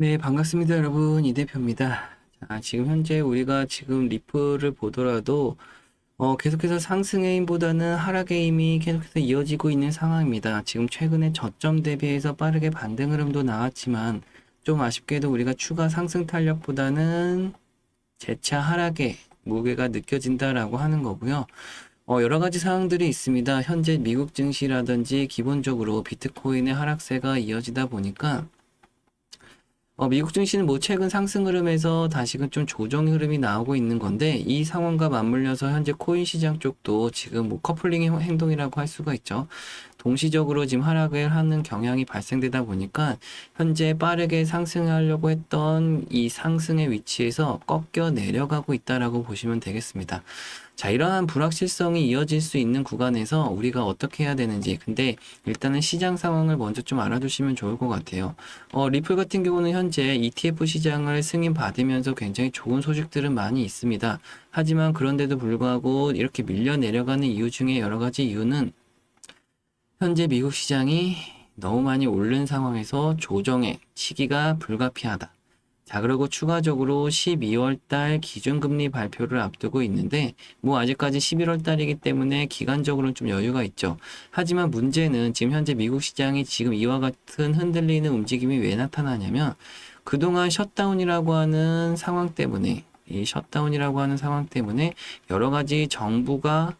네, 반갑습니다, 여러분. 이 대표입니다. 자, 지금 현재 우리가 지금 리플을 보더라도 어, 계속해서 상승의 힘보다는 하락의 힘이 계속해서 이어지고 있는 상황입니다. 지금 최근에 저점 대비해서 빠르게 반등 흐름도 나왔지만 좀 아쉽게도 우리가 추가 상승 탄력보다는 재차 하락의 무게가 느껴진다라고 하는 거고요. 어, 여러 가지 상황들이 있습니다. 현재 미국 증시라든지 기본적으로 비트코인의 하락세가 이어지다 보니까 어, 미국 증시는 뭐 최근 상승 흐름에서 다시금 좀 조정 흐름이 나오고 있는 건데 이 상황과 맞물려서 현재 코인 시장 쪽도 지금 뭐 커플링의 행동이라고 할 수가 있죠. 동시적으로 지금 하락을 하는 경향이 발생되다 보니까 현재 빠르게 상승하려고 했던 이 상승의 위치에서 꺾여 내려가고 있다라고 보시면 되겠습니다. 자, 이러한 불확실성이 이어질 수 있는 구간에서 우리가 어떻게 해야 되는지. 근데 일단은 시장 상황을 먼저 좀 알아두시면 좋을 것 같아요. 어, 리플 같은 경우는 현재 ETF 시장을 승인받으면서 굉장히 좋은 소식들은 많이 있습니다. 하지만 그런데도 불구하고 이렇게 밀려 내려가는 이유 중에 여러 가지 이유는 현재 미국 시장이 너무 많이 오른 상황에서 조정의 시기가 불가피하다. 자, 그리고 추가적으로 12월 달 기준금리 발표를 앞두고 있는데, 뭐 아직까지 11월 달이기 때문에 기간적으로는 좀 여유가 있죠. 하지만 문제는 지금 현재 미국 시장이 지금 이와 같은 흔들리는 움직임이 왜 나타나냐면, 그동안 셧다운이라고 하는 상황 때문에, 이 셧다운이라고 하는 상황 때문에 여러 가지 정부가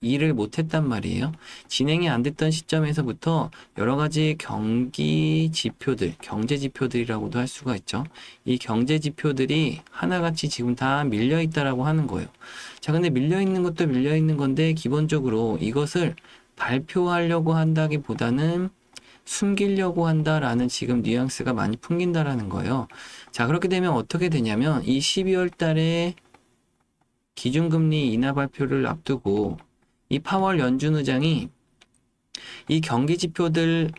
일을 못했단 말이에요. 진행이 안 됐던 시점에서부터 여러 가지 경기 지표들, 경제 지표들이라고도 할 수가 있죠. 이 경제 지표들이 하나같이 지금 다 밀려 있다라고 하는 거예요. 자, 근데 밀려 있는 것도 밀려 있는 건데 기본적으로 이것을 발표하려고 한다기보다는 숨기려고 한다라는 지금 뉘앙스가 많이 풍긴다라는 거예요. 자, 그렇게 되면 어떻게 되냐면 이 12월 달에 기준금리 인하 발표를 앞두고 이 파월 연준 의장이 이 경기 지표들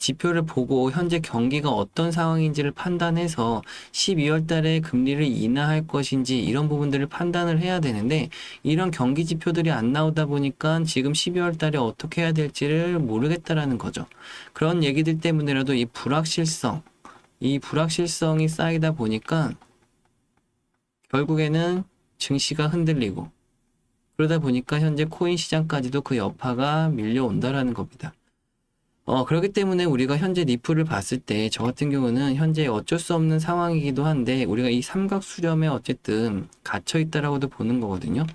지표를 보고 현재 경기가 어떤 상황인지를 판단해서 12월 달에 금리를 인하할 것인지 이런 부분들을 판단을 해야 되는데 이런 경기 지표들이 안 나오다 보니까 지금 12월 달에 어떻게 해야 될지를 모르겠다라는 거죠. 그런 얘기들 때문에라도 이 불확실성, 이 불확실성이 쌓이다 보니까 결국에는 증시가 흔들리고 그러다 보니까 현재 코인 시장까지도 그 여파가 밀려온다라는 겁니다. 어, 그렇기 때문에 우리가 현재 리플을 봤을 때 저 같은 경우는 현재 어쩔 수 없는 상황이기도 한데 우리가 이 삼각 수렴에 어쨌든 갇혀 있다라고도 보는 거거든요.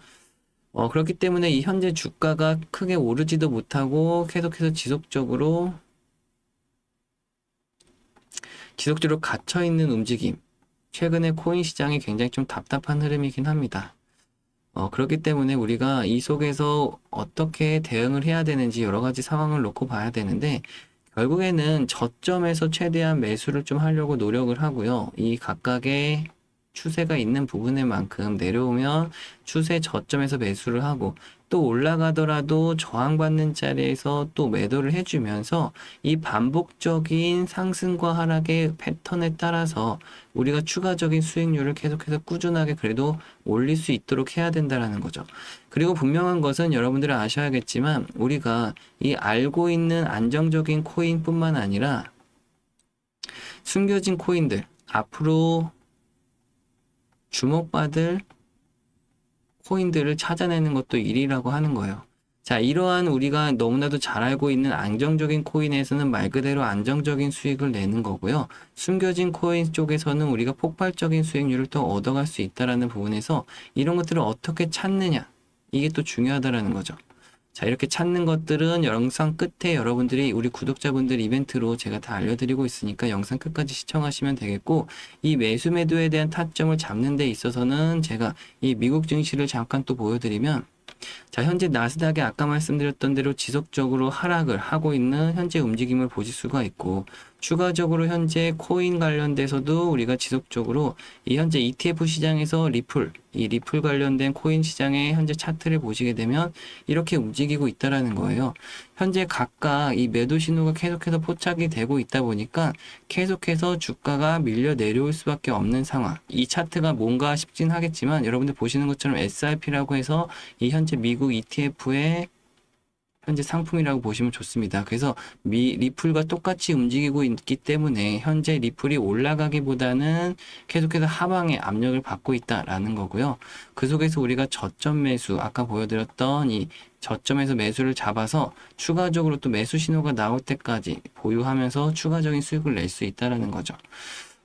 어, 그렇기 때문에 이 현재 주가가 크게 오르지도 못하고 계속해서 지속적으로 지속적으로 갇혀 있는 움직임. 최근에 코인 시장이 굉장히 좀 답답한 흐름이긴 합니다. 어, 그렇기 때문에 우리가 이 속에서 어떻게 대응을 해야 되는지 여러 가지 상황을 놓고 봐야 되는데, 결국에는 저점에서 최대한 매수를 좀 하려고 노력을 하고요. 이 각각의 추세가 있는 부분에 만큼 내려오면 추세 저점에서 매수를 하고 또 올라가더라도 저항받는 자리에서 또 매도를 해주면서 이 반복적인 상승과 하락의 패턴에 따라서 우리가 추가적인 수익률을 계속해서 꾸준하게 그래도 올릴 수 있도록 해야 된다라는 거죠. 그리고 분명한 것은 여러분들은 아셔야겠지만 우리가 이 알고 있는 안정적인 코인뿐만 아니라 숨겨진 코인들 앞으로 주목받을 코인들을 찾아내는 것도 일이라고 하는 거예요. 자, 이러한 우리가 너무나도 잘 알고 있는 안정적인 코인에서는 말 그대로 안정적인 수익을 내는 거고요. 숨겨진 코인 쪽에서는 우리가 폭발적인 수익률을 또 얻어갈 수 있다라는 부분에서 이런 것들을 어떻게 찾느냐. 이게 또 중요하다라는 거죠. 자, 이렇게 찾는 것들은 영상 끝에 여러분들이 우리 구독자분들 이벤트로 제가 다 알려드리고 있으니까 영상 끝까지 시청하시면 되겠고, 이 매수 매도에 대한 타점을 잡는 데 있어서는 제가 이 미국 증시를 잠깐 또 보여드리면, 자, 현재 나스닥이 아까 말씀드렸던 대로 지속적으로 하락을 하고 있는 현재 움직임을 보실 수가 있고, 추가적으로 현재 코인 관련돼서도 우리가 지속적으로 이 현재 ETF 시장에서 리플, 이 리플 관련된 코인 시장의 현재 차트를 보시게 되면 이렇게 움직이고 있다라는 거예요. 현재 각각 이 매도 신호가 계속해서 포착이 되고 있다 보니까 계속해서 주가가 밀려 내려올 수밖에 없는 상황. 이 차트가 뭔가 싶진 하겠지만 여러분들 보시는 것처럼 SRP라고 해서 이 현재 미국 ETF의 현재 상품이라고 보시면 좋습니다. 그래서 미 리플과 똑같이 움직이고 있기 때문에 현재 리플이 올라가기보다는 계속해서 하방에 압력을 받고 있다라는 거고요. 그 속에서 우리가 저점 매수 아까 보여드렸던 이 저점에서 매수를 잡아서 추가적으로 또 매수 신호가 나올 때까지 보유하면서 추가적인 수익을 낼 수 있다라는 거죠.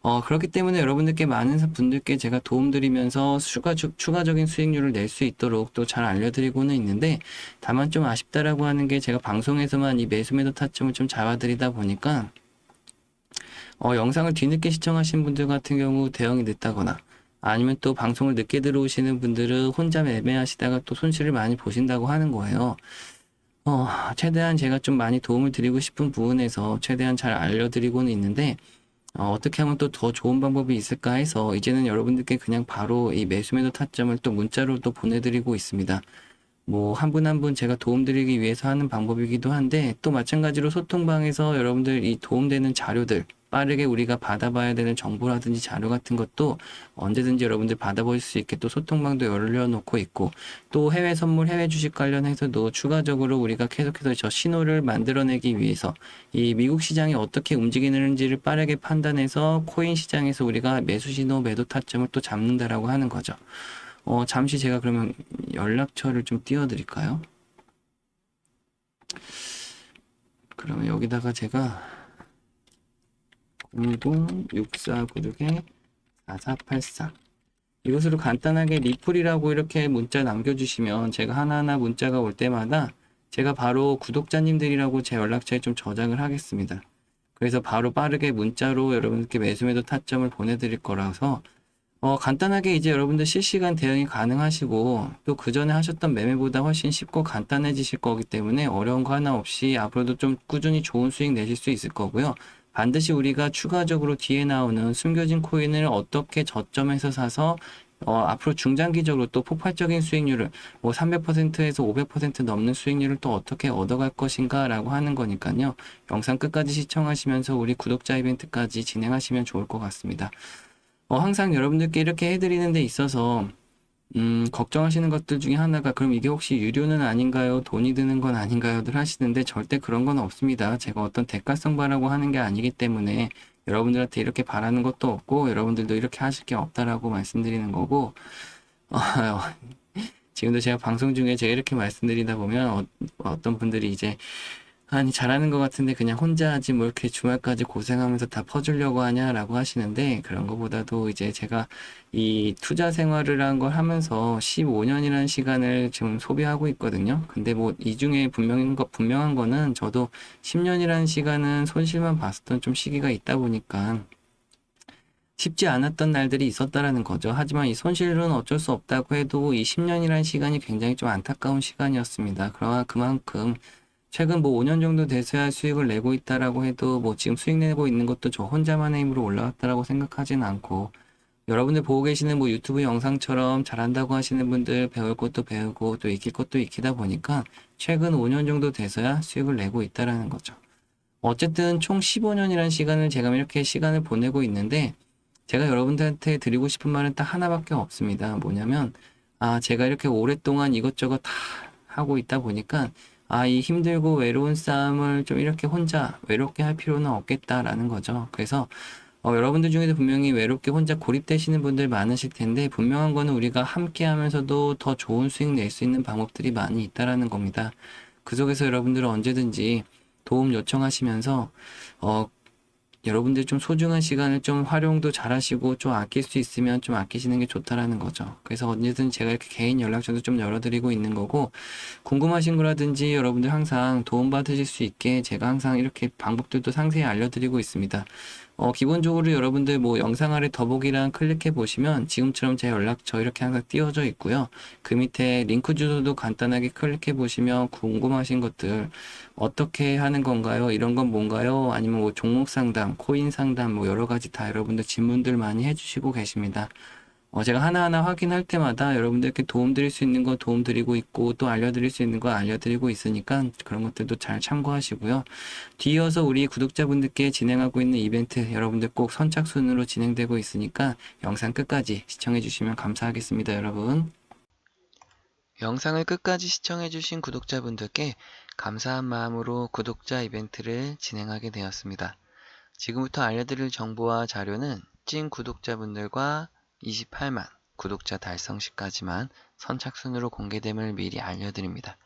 어, 그렇기 때문에 여러분들께 많은 분들께 제가 도움드리면서 추가, 추가적인 수익률을 낼 수 있도록 또 잘 알려드리고는 있는데, 다만 좀 아쉽다라고 하는 게 제가 방송에서만 이 매수 매도 타점을 좀 잡아드리다 보니까, 어, 영상을 뒤늦게 시청하신 분들 같은 경우 대응이 늦다거나, 아니면 또 방송을 늦게 들어오시는 분들은 혼자 매매하시다가 또 손실을 많이 보신다고 하는 거예요. 어, 최대한 제가 좀 많이 도움을 드리고 싶은 부분에서 최대한 잘 알려드리고는 있는데, 어, 어떻게 하면 또 더 좋은 방법이 있을까 해서 이제는 여러분들께 그냥 바로 이 매수 매도 타점을 또 문자로 또 보내드리고 있습니다. 뭐 한 분 한 분 제가 도움드리기 위해서 하는 방법이기도 한데 또 마찬가지로 소통방에서 여러분들 이 도움되는 자료들 빠르게 우리가 받아봐야 되는 정보라든지 자료 같은 것도 언제든지 여러분들 받아볼 수 있게 또 소통방도 열려놓고 있고 또 해외 선물, 해외 주식 관련해서도 추가적으로 우리가 계속해서 저 신호를 만들어내기 위해서 이 미국 시장이 어떻게 움직이는지를 빠르게 판단해서 코인 시장에서 우리가 매수 신호, 매도 타점을 또 잡는다라고 하는 거죠. 어, 잠시 제가 그러면 연락처를 좀 띄워드릴까요? 그러면 여기다가 제가 0064961-4484 이것으로 간단하게 리플이라고 이렇게 문자 남겨주시면 제가 하나하나 문자가 올 때마다 제가 바로 구독자님들이라고 제 연락처에 좀 저장을 하겠습니다. 그래서 바로 빠르게 문자로 여러분께 매수매도 타점을 보내드릴 거라서 어, 간단하게 이제 여러분들 실시간 대응이 가능하시고 또 그 전에 하셨던 매매보다 훨씬 쉽고 간단해지실 거기 때문에 어려운 거 하나 없이 앞으로도 좀 꾸준히 좋은 수익 내실 수 있을 거고요. 반드시 우리가 추가적으로 뒤에 나오는 숨겨진 코인을 어떻게 저점에서 사서 어, 앞으로 중장기적으로 또 폭발적인 수익률을 뭐 300%에서 500% 넘는 수익률을 또 어떻게 얻어갈 것인가 라고 하는 거니까요. 영상 끝까지 시청하시면서 우리 구독자 이벤트까지 진행하시면 좋을 것 같습니다. 어, 항상 여러분들께 이렇게 해드리는 데 있어서 음, 걱정하시는 것들 중에 하나가 그럼 이게 혹시 유료는 아닌가요? 돈이 드는 건 아닌가요?들 하시는데 절대 그런 건 없습니다. 제가 어떤 대가성 바라고 하는 게 아니기 때문에 여러분들한테 이렇게 바라는 것도 없고 여러분들도 이렇게 하실 게 없다라고 말씀드리는 거고 어, 지금도 제가 방송 중에 제가 이렇게 말씀드리다 보면 어, 떤 분들이 이제 아니 잘하는 것 같은데 그냥 혼자 하지 뭐 이렇게 주말까지 고생하면서 다 퍼주려고 하냐라고 하시는데 그런 것보다도 이제 제가 이 투자 생활을 한 걸 하면서 15년이라는 시간을 지금 소비하고 있거든요. 근데 뭐 이 중에 분명한 거 분명한 거는 저도 10년이라는 시간은 손실만 봤었던 좀 시기가 있다 보니까 쉽지 않았던 날들이 있었다라는 거죠. 하지만 이 손실은 어쩔 수 없다고 해도 이 10년이라는 시간이 굉장히 좀 안타까운 시간이었습니다. 그러나 그만큼 최근 뭐 5년 정도 돼서야 수익을 내고 있다라고 해도 뭐 지금 수익 내고 있는 것도 저 혼자만의 힘으로 올라왔다라고 생각하진 않고 여러분들 보고 계시는 뭐 유튜브 영상처럼 잘한다고 하시는 분들 배울 것도 배우고 또 익힐 것도 익히다 보니까 최근 5년 정도 돼서야 수익을 내고 있다라는 거죠. 어쨌든 총 15년이라는 시간을 제가 이렇게 시간을 보내고 있는데 제가 여러분들한테 드리고 싶은 말은 딱 하나밖에 없습니다. 뭐냐면 아 제가 이렇게 오랫동안 이것저것 다 하고 있다 보니까 아, 이 힘들고 외로운 싸움을 좀 이렇게 혼자 외롭게 할 필요는 없겠다라는 거죠. 그래서 어, 여러분들 중에도 분명히 외롭게 혼자 고립되시는 분들 많으실 텐데 분명한 거는 우리가 함께 하면서도 더 좋은 수익 낼 수 있는 방법들이 많이 있다라는 겁니다. 그 속에서 여러분들은 언제든지 도움 요청하시면서 어, 여러분들 좀 소중한 시간을 좀 활용도 잘 하시고 좀 아낄 수 있으면 좀 아끼시는 게 좋다라는 거죠. 그래서 언제든 제가 이렇게 개인 연락처도 좀 열어드리고 있는 거고, 궁금하신 거라든지 여러분들 항상 도움받으실 수 있게 제가 항상 이렇게 방법들도 상세히 알려드리고 있습니다. 어, 기본적으로 여러분들 뭐 영상 아래 더보기랑 클릭해 보시면 지금처럼 제 연락처 이렇게 항상 띄워져 있고요. 그 밑에 링크 주소도 간단하게 클릭해 보시면 궁금하신 것들 어떻게 하는 건가요? 이런 건 뭔가요? 아니면 뭐 종목 상담, 코인 상담 뭐 여러 가지 다 여러분들 질문들 많이 해주시고 계십니다. 어, 제가 하나하나 확인할 때마다 여러분들께 도움 드릴 수 있는 거 도움 드리고 있고 또 알려드릴 수 있는 거 알려드리고 있으니까 그런 것들도 잘 참고하시고요. 뒤이어서 우리 구독자분들께 진행하고 있는 이벤트 여러분들 꼭 선착순으로 진행되고 있으니까 영상 끝까지 시청해 주시면 감사하겠습니다, 여러분. 영상을 끝까지 시청해주신 구독자분들께 감사한 마음으로 구독자 이벤트를 진행하게 되었습니다. 지금부터 알려드릴 정보와 자료는 찐 구독자분들과 28만 구독자 달성 시까지만 선착순으로 공개됨을 미리 알려드립니다.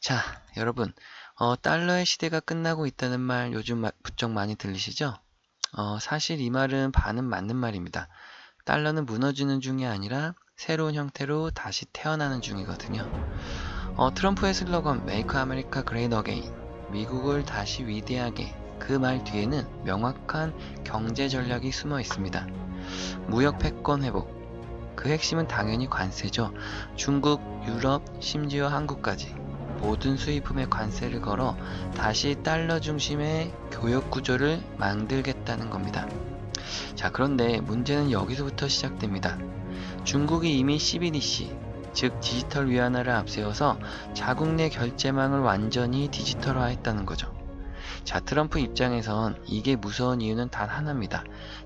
자, 여러분, 어, 달러의 시대가 끝나고 있다는 말 요즘 마- 부쩍 많이 들리시죠? 어, 사실 이 말은 반은 맞는 말입니다. 달러는 무너지는 중이 아니라 새로운 형태로 다시 태어나는 중이거든요. 어, 트럼프의 슬로건 Make America Great Again 미국을 다시 위대하게 그 말 뒤에는 명확한 경제 전략이 숨어 있습니다. 무역 패권 회복 그 핵심은 당연히 관세죠. 중국, 유럽, 심지어 한국까지 모든 수입품에 관세를 걸어 다시 달러 중심의 교역 구조를 만들겠다는 겁니다. 자, 그런데 문제는 여기서부터 시작됩니다. 중국이 이미 CBDC, 즉 디지털 위안화를 앞세워서 자국 내 결제망을 완전히 디지털화했다는 거죠. 자, 트럼프 입장에선 이게 무서운 이유는 단 하나입니다.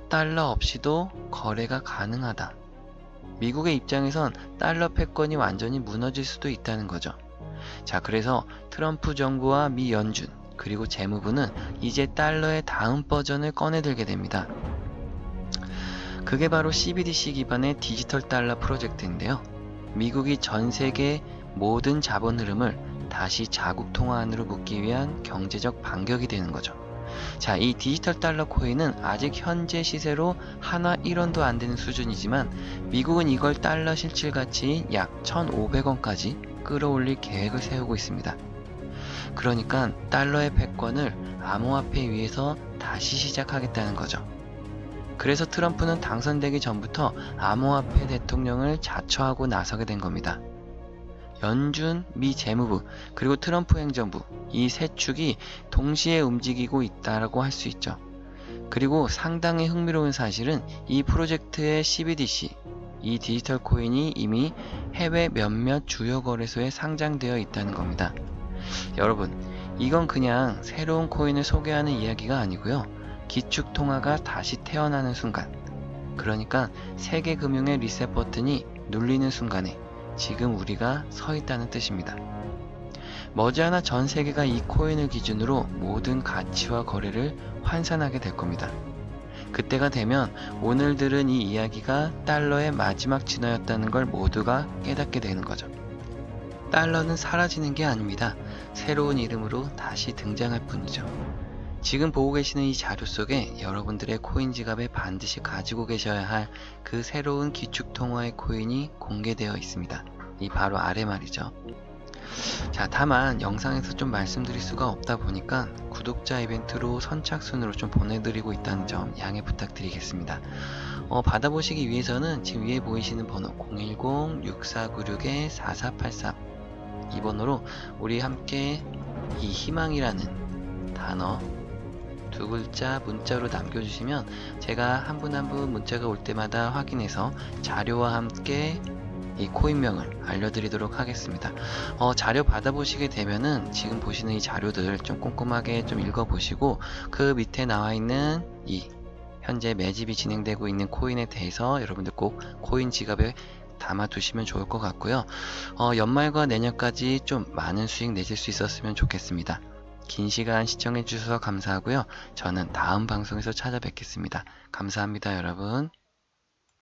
달러 없이도 거래가 가능하다. 미국의 입장에선 달러 패권이 완전히 무너질 수도 있다는 거죠. 자, 그래서 트럼프 정부와 미 연준, 그리고 재무부는 이제 달러의 다음 버전을 꺼내들게 됩니다. 그게 바로 CBDC 기반의 디지털 달러 프로젝트인데요. 미국이 전 세계 모든 자본 흐름을 다시 자국 통화 안으로 묶기 위한 경제적 반격이 되는 거죠. 자, 이 디지털 달러 코인은 아직 현재 시세로 하나 1원도 안 되는 수준이지만 미국은 이걸 달러 실질 가치 약 1,500원까지 끌어올릴 계획을 세우고 있습니다. 그러니까 달러의 패권을 암호화폐 위에서 다시 시작하겠다는 거죠. 그래서 트럼프는 당선되기 전부터 암호화폐 대통령을 자처하고 나서게 된 겁니다. 연준 미 재무부 그리고 트럼프 행정부 이 세 축이 동시에 움직이고 있다라고 할 수 있죠. 그리고 상당히 흥미로운 사실은 이 프로젝트의 CBDC 이 디지털 코인이 이미 해외 몇몇 주요 거래소에 상장되어 있다는 겁니다. 여러분, 이건 그냥 새로운 코인을 소개하는 이야기가 아니고요. 기축 통화가 다시 태어나는 순간. 그러니까 세계 금융의 리셋 버튼이 눌리는 순간에 지금 우리가 서 있다는 뜻입니다. 머지않아 전 세계가 이 코인을 기준으로 모든 가치와 거래를 환산하게 될 겁니다. 그때가 되면 오늘 들은 이 이야기가 달러의 마지막 진화였다는 걸 모두가 깨닫게 되는 거죠. 달러는 사라지는 게 아닙니다. 새로운 이름으로 다시 등장할 뿐이죠. 지금 보고 계시는 이 자료 속에 여러분들의 코인 지갑에 반드시 가지고 계셔야 할 그 새로운 기축 통화의 코인이 공개되어 있습니다. 이 바로 아래 말이죠. 자, 다만 영상에서 좀 말씀드릴 수가 없다 보니까 구독자 이벤트로 선착순으로 좀 보내드리고 있다는 점 양해 부탁드리겠습니다. 어, 받아보시기 위해서는 지금 위에 보이시는 번호 010-6496-4483 이 번호로 우리 함께 이 희망이라는 단어 두 글자 문자로 남겨주시면 제가 한 분 한 분 문자가 올 때마다 확인해서 자료와 함께 이 코인명을 알려드리도록 하겠습니다. 어, 자료 받아보시게 되면은 지금 보시는 이 자료들 좀 꼼꼼하게 좀 읽어보시고 그 밑에 나와 있는 이 현재 매집이 진행되고 있는 코인에 대해서 여러분들 꼭 코인 지갑에 담아두시면 좋을 것 같고요. 어, 연말과 내년까지 좀 많은 수익 내실 수 있었으면 좋겠습니다. 긴 시간 시청해 주셔서 감사하고요. 저는 다음 방송에서 찾아뵙겠습니다. 감사합니다, 여러분.